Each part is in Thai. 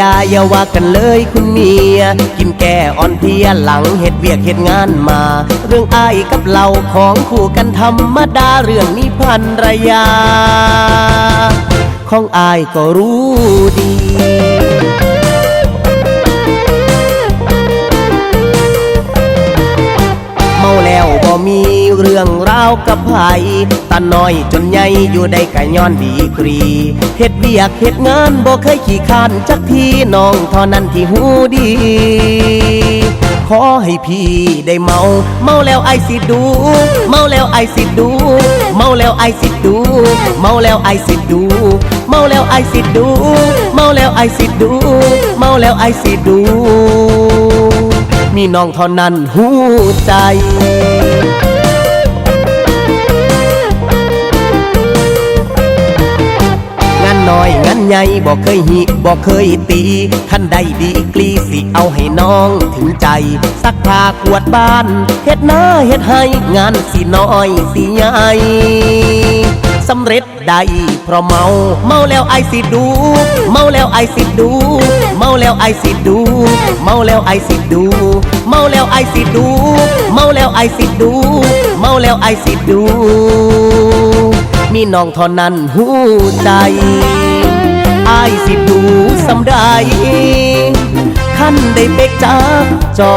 อย่าว่ากันเลยคุณเมีย กินแก่อ่อนเพียหลังเห็ดเวียกเห็ดงานมา เรื่องอายกับเราของคู่กันธรรมดาเรื่องนี้พันรยา ของอายก็รู้ดี มีเรื่องราวกับไผตาน้อยจนใหญ่อยู่ได้กะย้อนดีกรีเฮ็ดเวียกเฮ็ดงานบ่เคยขี้คานจักทีน้องเท่านั้นที่หูดี ขอให้พี่ได้เมา เมาแล้วไอสิดู เมาแล้วไอสิดู เมาแล้วไอสิดู เมาแล้วไอสิดู เมาแล้วไอสิดู เมาแล้วไอสิดู เมาแล้วไอสิดู มีน้องเท่านั้นหูใจงานน้อยงานใหญ่บอกเคยหิบอกเคยตีคันใดดีกรีสิเอาให้น้องถึงใจ สักผ้ากวดบ้านเฮ็ดหน้าเฮ็ดให้งานสิน้อยสิใหญ่สำเร็จได้เพราะเมา เมาแล้วไอสิดู เมาแล้วไอสิดู เมาแล้วไอสิดู เมาแล้วไอสิดู เมาแล้วไอสิดู เมาแล้วไอสิดู เมาแล้วไอสิดู มีน้องเท่านั้นหูใจไอสิดูสำได้คันได้เป็กจากจอ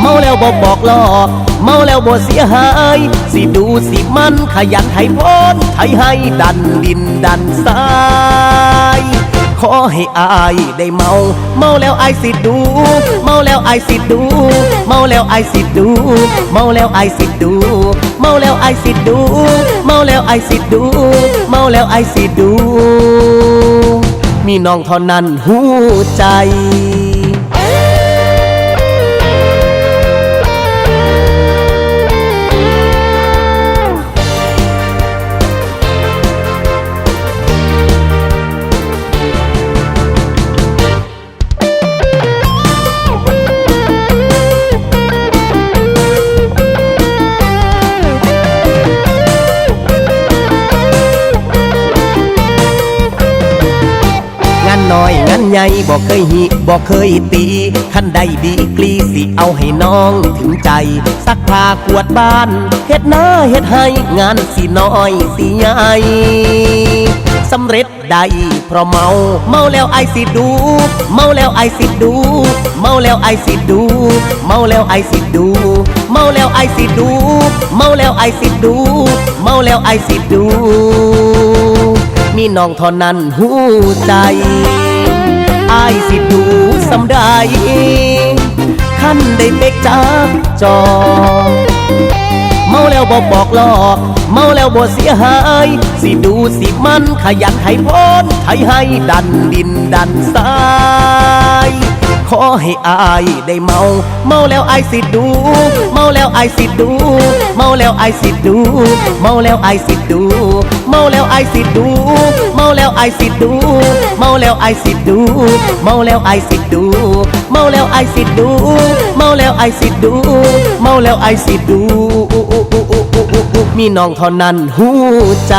เมาแล้วบ่บอกหลอกเมาแล้วบ่เสียหาย สิดูสิมันขยันไถพนไถให้ดันดินดันทราย ขอให้อายได้เมา เมาแล้วอายสิดู เมาแล้วอายสิดู เมาแล้วอายสิดู เมาแล้วอายสิดู เมาแล้วอายสิดู เมาแล้วอายสิดู เมาแล้วอายสิดู มีน้องเท่านั้นหูใจ น้อยงานใหญ่บอกเคยหิบอกเคยตีคันใดดีกรีสิเอาให้น้องถึงใจ สักผ้ากวดบ้านเฮ็ดหน้าเฮ็ดให้งานสิน้อยสิใหญ่สำเร็จได้เพราะเมา เมาแล้วไอสิดู เมาแล้วไอสิดู เมาแล้วไอสิดู เมาแล้วไอสิดู เมาแล้วไอสิดู เมาแล้วไอสิดู เมาแล้วไอสิดู มีน้องเท่านั้นหูใจอายสิดูสำได้ขั้นได้เป็กจากจอ เมาแล้วบ่บอกหลอก เมาแล้วบ่เสียหาย สิดูสิมันขยันไถพนไถให้ดันดินดันทราย ขอให้อายได้เมา เมาแล้วอายสิดู เมาแล้วอายสิดู เมาแล้วอายสิดู เมาแล้วอายสิดู เมาแล้วอายสิดู เมาแล้วอายสิดู เมาแล้วอายสิดู เมาแล้วอายสิดู เมาแล้วอายสิดู เมาแล้วอายสิดู เมาแล้วอายสิดู มีน้องเท่านั้นหูใจ